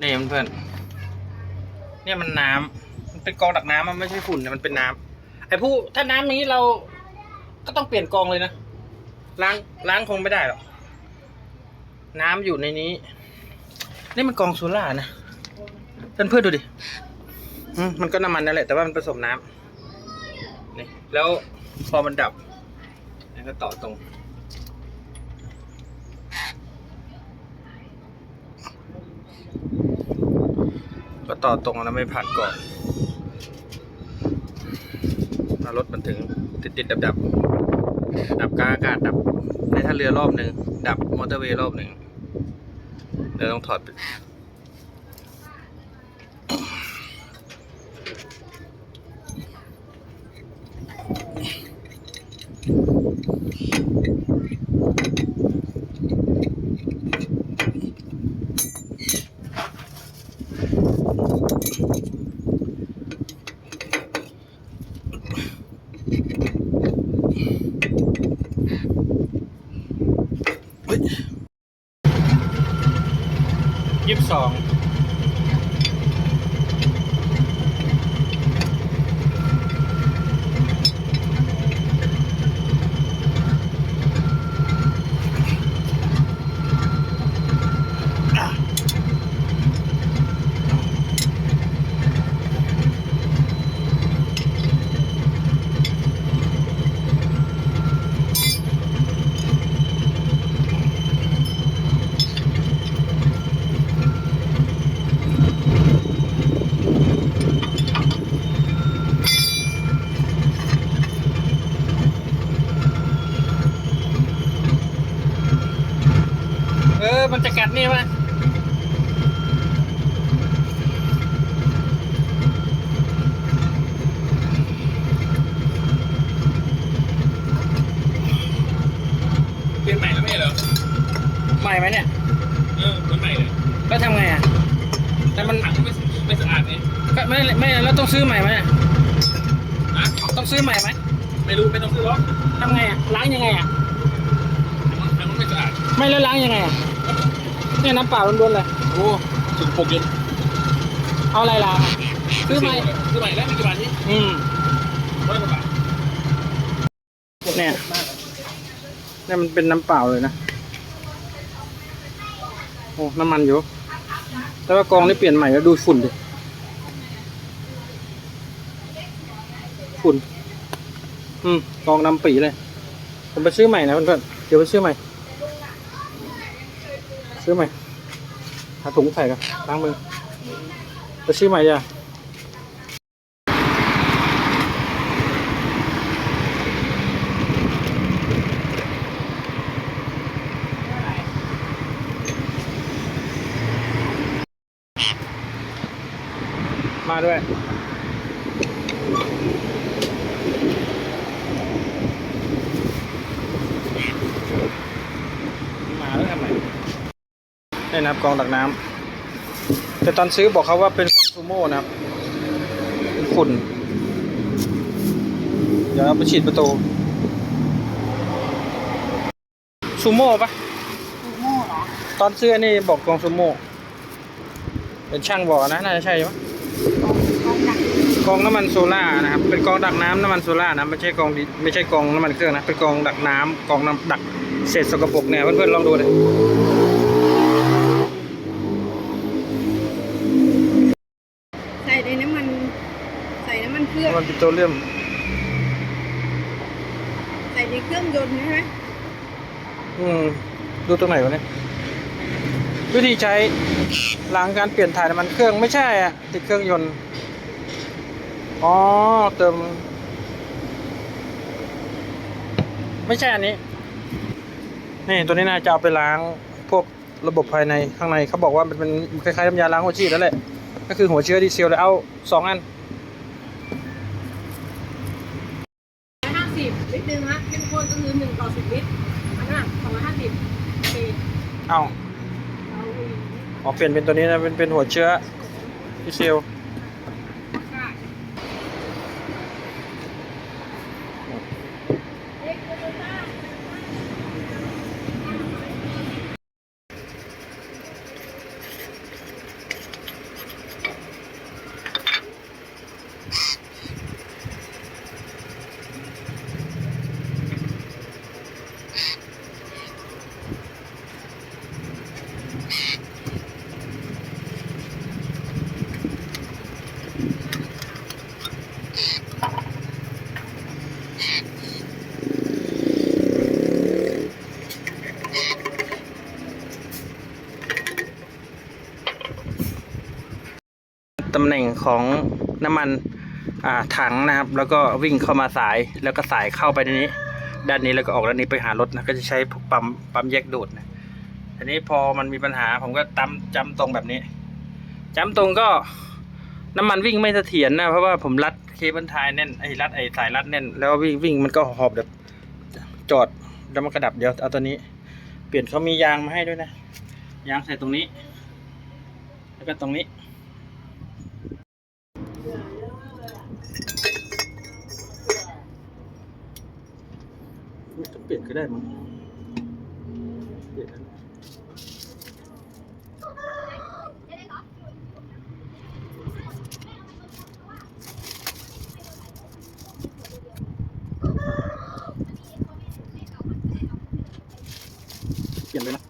นี่เพื่อนเนี่ยมันน้ำมันเป็นกองดักน้ำมันไม่ใช่ฝุ่นนะมันเป็นน้ำไอ้ผู้ถ้าน้ำนี้เราก็ต้องเปลี่ยนกองเลยนะล้างล้างคงไม่ได้หรอกน้ำอยู่ในนี้ นี่มันกองโซล่านะเพื่อนๆดูดิมมันก็น้ำมันนั่นแหละ แต่ว่ามันผสมน้ำนี่แล้วพอมันดับแล้วก็ต่อตรง ก็ต่อตรงแล้วไม่ผ่านก่อนรถมันถึงติดติดดับดับดับกลางอากาศดับในท่าเรือรอบหนึ่งดับมอเตอร์เวย์รอบหนึ่งเดี๋ยวต้องถอด จะกัดนี่วะเปลี่ยนใหม่แล้วไม่เหรอใหม่ไหมเนี่ย เออเหมือนใหม่เลยแล้วทำไงอะ แต่มันถังไม่ไม่สะอาดนี่ก็ไม่ไม่แล้วต้องซื้อใหม่ไหมเนี่ยนะต้องซื้อใหม่ไหมไม่รู้ไม่ต้องซื้อหรอกทำไงอะล้างยังไงอะถังมันไม่สะอาด ไม่แล้วล้างยังไงอะ เนี่ยน้ำเปล่าล้วนๆเลย โอ้ถึงปกยนเอาอะไรล้างอะซื้อใหม่ซื้อใหม่แล้วมีกี่บาทนี่อืมร้อยกว่าบาทเนี่ยเนี่ยมันเป็นน้ำเปล่าเลยนะ โอ้ น้ำมันอยู่ แต่ว่ากองนี่เปลี่ยนใหม่แล้วดูฝุ่นดิ ฝุ่น อืมกองดำปีเลย ผมไปซื้อใหม่นะเพื่อนๆเดี๋ยวไปซื้อใหม่ ซื้อใหม่หาถุงใส่กันล้างมือไปซื้อใหม่จ้ะ มาด้วย มาแล้วทำไม นี่นะครับกองดักน้ำแต่ตอนซื้อบอกเขาว่าเป็นของซูโม่นะครับเป็นฝุ่น เดี๋ยวเอาไปฉีดประตูซูโม่ปะโม่เหรอ ตอนซื้อนี่บอกกองซูโม่เป็นช่างบอกนะน่าจะใช่ปะของหนักกองน้ำมันโซล่านะครับ เป็นกองดักน้ำน้ำมันโซล่านะไม่ใช่กองดิไม่ใช่กองน้ำมันเครื่องนะ เป็นกองดักน้ำกองน้ำดักเศษสกปรกเนี่ยเพื่อนๆลองดูเลย ใส่ในน้ำมัน ใส่น้ำมันเครื่อง มันปิโตรเลียมใส่ในเครื่องยนต์ใช่ไหมอืม ดูตรงไหนวะเนี่ย วิธีใช้หลังการเปลี่ยนถ่ายน้ำมันเครื่องไม่ใช่อะติดเครื่องยนต์ อ๋อ เติม ไม่ใช่อันนี้ นี่ตัวนี้น่าจะเอาไปล้างพวกระบบภายในข้างในเขาบอกว่ามันเป็นคล้ายๆน้ำยาล้างหัวฉีดแล้วแหละ ก็คือหัวเชื้อดีเซลเลยเอาสองอัน ห้าสิบลิตรหนึงฮะเข้มข้นก็คือหนึ่งต่อสิบลิตรอันนั้นสองร้อยห้าสิบโอเค เอา เอาอีก อ๋อ เปลี่ยนเป็นตัวนี้นะ เป็นเป็นหัวเชื้อดีเซลำแหน่งของน้ำมันถังนะครับ แล้วก็วิ่งเข้ามาสายแล้วก็สายเข้าไปในนี้ ด้านนี้แล้วก็ออกด้านนี้ไปหารถนะก็จะใช้พวกปั๊มปั๊มแยกดูดนะทีนี้พอมันมีปัญหาผมก็ตำจำตรงแบบนี้จำตรงก็น้ำมันวิ่งไม่เสถียรนะเพราะว่าผมรัดเคเบิลไทยแน่นไอ้รัดไอ้สายรัดแน่นแล้ววิ่งวิ่งมันก็หอบแบบจอดแล้วมันกระดับเดี๋ยวเอาตัวนี้ เปลี่ยนเขามียางมาให้ด้วยนะยางใส่ตรงนี้ แล้วก็ตรงนี้ ไม่ต้องเปลี่ยนก็ได้มั้งเปลี่ยนแล้วเปลี่ยนเลยนะ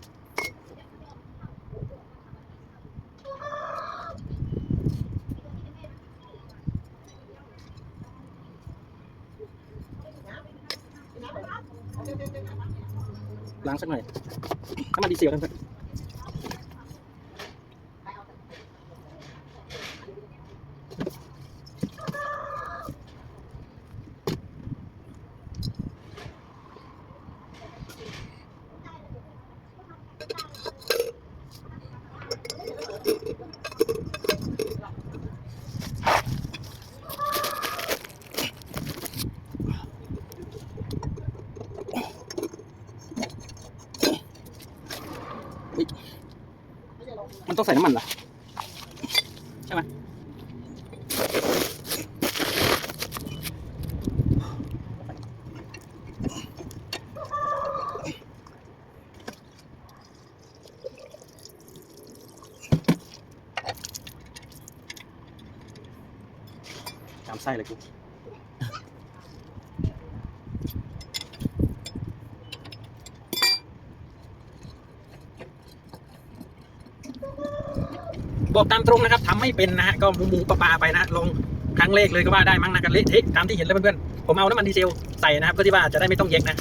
ล้างสักหน่อยน้ำมันดีเซลทั้งนั้น มันต้องใส่น้ำมันเหรอใช่ไหมจำไส้เลยกู บอกตามตรงนะครับทำไม่เป็นนะฮะก็มูมูปลาปาไปนะลองครั้งแรกเลยก็ว่าได้มั้งนะกันเละเทะตามที่เห็นแล้วเพื่อนๆผมเอาน้ำมันดีเซลใส่นะครับเพื่อที่ว่าจะได้ไม่ต้องเย็กนะ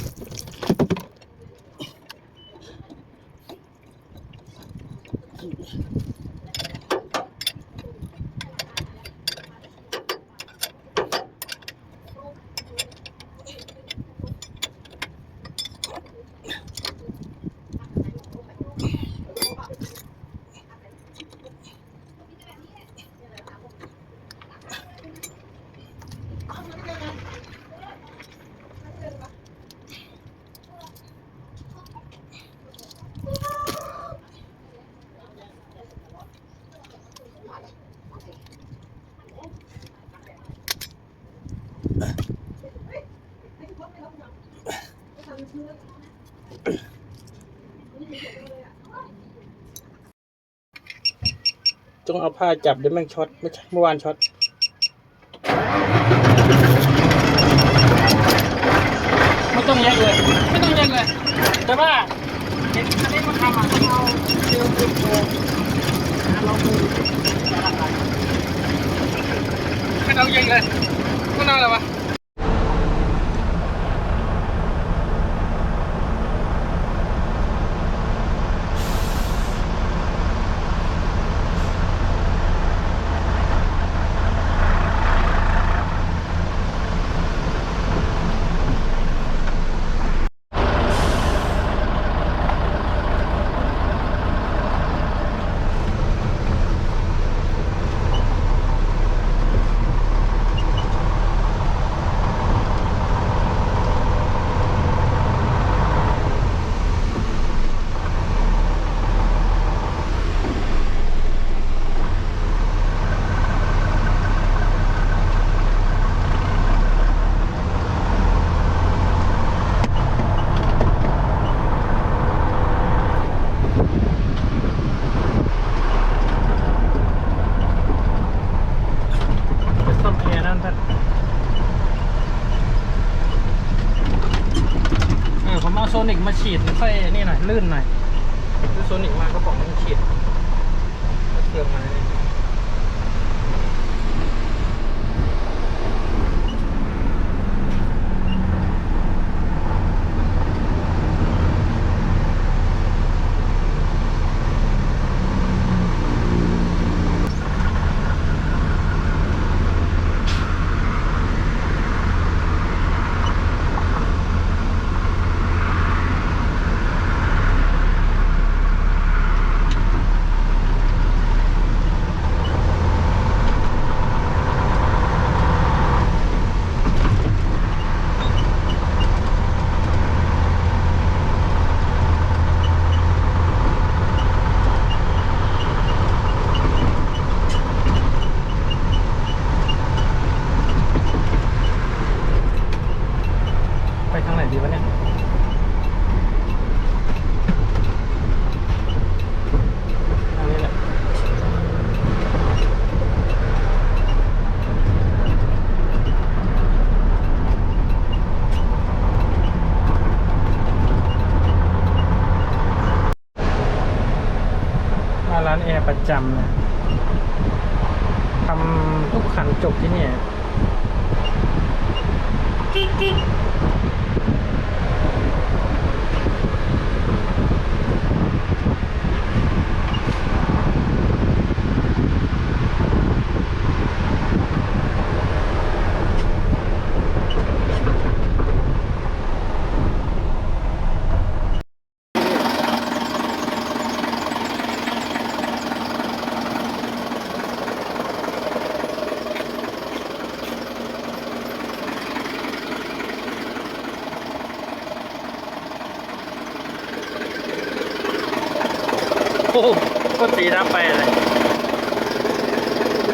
ต้องเอาผ้าจับเดี๋ยวแม่งช็อตไม่ใช่เมื่อวานช็อตไม่ต้องแยกเลย ไม่ต้องแยกเลย แต่ว่าเห็นอันนี้มันทำอะต้องเอาเซลล์ติดโตนะเราดูจะละไม่ต้องแยกเลยไม่ต้องอะไรวะ ไปซ่อมแอร์นั่นท่านเออผมเอาโซนิกมาฉีดค่อยนี่หน่อย ลื่นหน่อยซื้อโซนิกมาก็บอกมันฉีดแล้วเครื่องมาเนี่ย ประ จำนะทำทุกคันจบที่เนี่ย โอ้โห ก็ตีน้ำไปเลย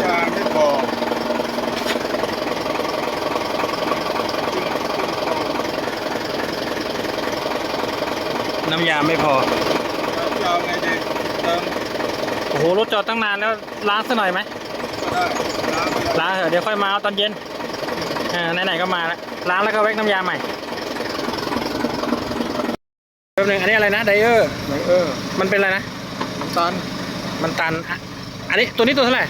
ยาไม่พอน้ำยาไม่พอจะเอาไงดีเติมโอ้โหรถจอดตั้งนานแล้วล้างสักหน่อยไหมก็ได้ล้างไปแล้วล้างเถอะเดี๋ยวค่อยมาเอาตอนเย็นเออไหนๆก็มาแล้วล้างแล้วก็แวกน้ำยาใหม่แป๊บนึงอันนี้อะไรนะไดเออร์ไหนเออมันเป็นอะไรนะ น้ำตาล มันตันอะอันนี้ตัวนี้ตัวเท่าไหร่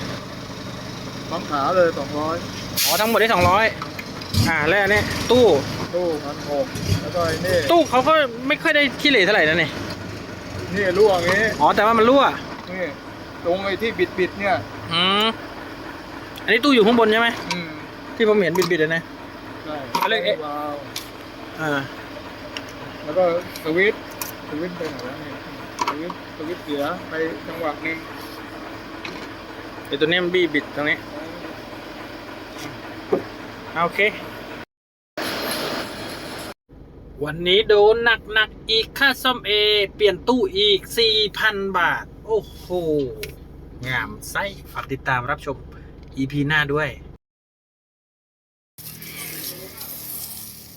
น้ำขาเลยสองร้อยอ๋อทั้งหมดได้สองร้อยอ่าแล้วอันนี้ตู้ตู้พันหกแล้วก็ไอ้นี่ตู้เขาก็ไม่ค่อยได้ขี้เหร่เท่าไหร่นะนี่นี่รั่วอย่างงี้อ๋อแต่ว่ามันรั่วนี่ตรงไอ้ที่บิดบิดๆเนี่ย อืมอันนี้ตู้อยู่ข้างบนใช่ไหมอืมที่ผมเห็นบิดๆเลยนะ ใช่เขาเรียกเอ๊ะ วาล์วอ่าแล้วก็สวิตช์สวิตช์ไปไหนแล้วเนี่ยส วิตช์สวิตช์เสียไปจังหวะหนึ่งไอตัวนี้มันบี้บิดตรงนี้โอเค วันนี้โดนหนักหนักๆอีกค่าซ่อมเอ เปลี่ยนตู้อีก 4,000 บาท โอ้โห งามไส้ฝากติดตามรับชม EP หน้าด้วย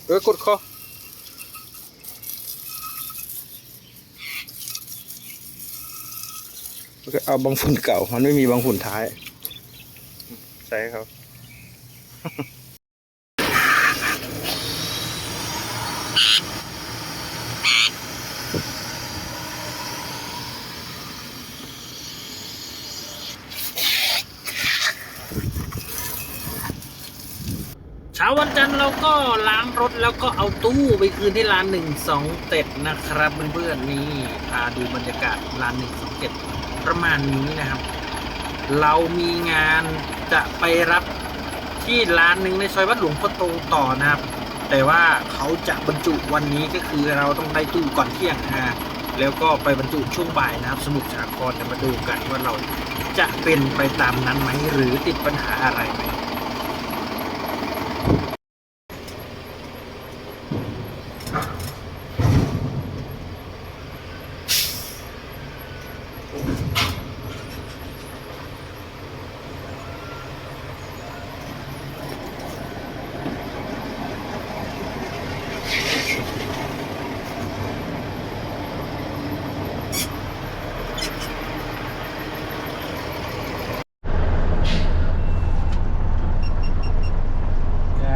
เออกดคอ เอาบางฝุ่นเก่า มันไม่มีบางฝุ่นท้ายใช่ครับ เช้าวันจันทร์เราก็ล้างรถแล้วก็เอาตู้ไปคืนที่ร้านหนึ่งสองเจ็ดนะครับเพื่อนๆนี่พาดูบรรยากาศร้านหนึ่งสองเจ็ด ประมาณนี้นะครับ เรามีงานจะไปรับที่ร้านหนึ่งในซอยวัดหลวงพ่อโตต่อนะครับ แต่ว่าเขาจะบรรจุวันนี้ก็คือเราต้องได้ตู้ก่อนเที่ยงนะแล้วก็ไปบรรจุช่วงบ่ายนะครับ สมุทรสาครจะมาดูกันว่าเราจะเป็นไปตามนั้นไหมหรือติดปัญหาอะไรไหม จะ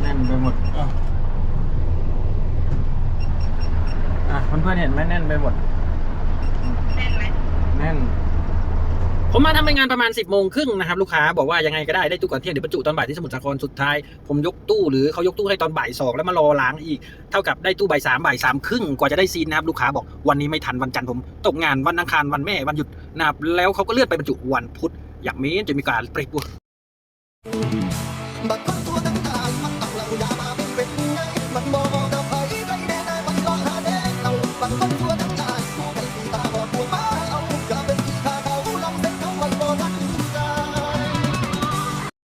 แน่นไปหมดอะอะเพื่อนๆเห็น ไหมแน่นไปหมด แน่นไหมแน่น ผมมาทำเป็นงานประมาณ 10บโมงครึ่งนะครับ ลูกค้าบอกว่ายังไงก็ได้ได้ตู้ก่อนเที่ยงเดี๋ยวบรรจุตอนบ่ายที่สมุทรสาครสุดท้าย ผมยกตู้หรือเขายกตู้ให้ตอนบ่ายสองแล้วมารอล้างอีก เท่ากับได้ตู้บ่ายสามบ่ายสามครึ่งกว่าจะได้ซีนนะครับลูกค้าบอกวันนี้ไม่ทันวันจันทร์ผมตกงานวันอังคารวันแม่วันหยุดนะครับแล้วเขาก็เลื่อนไปบรรจุวันพุธอยากมีจะมีการเปรย์ปวดบัก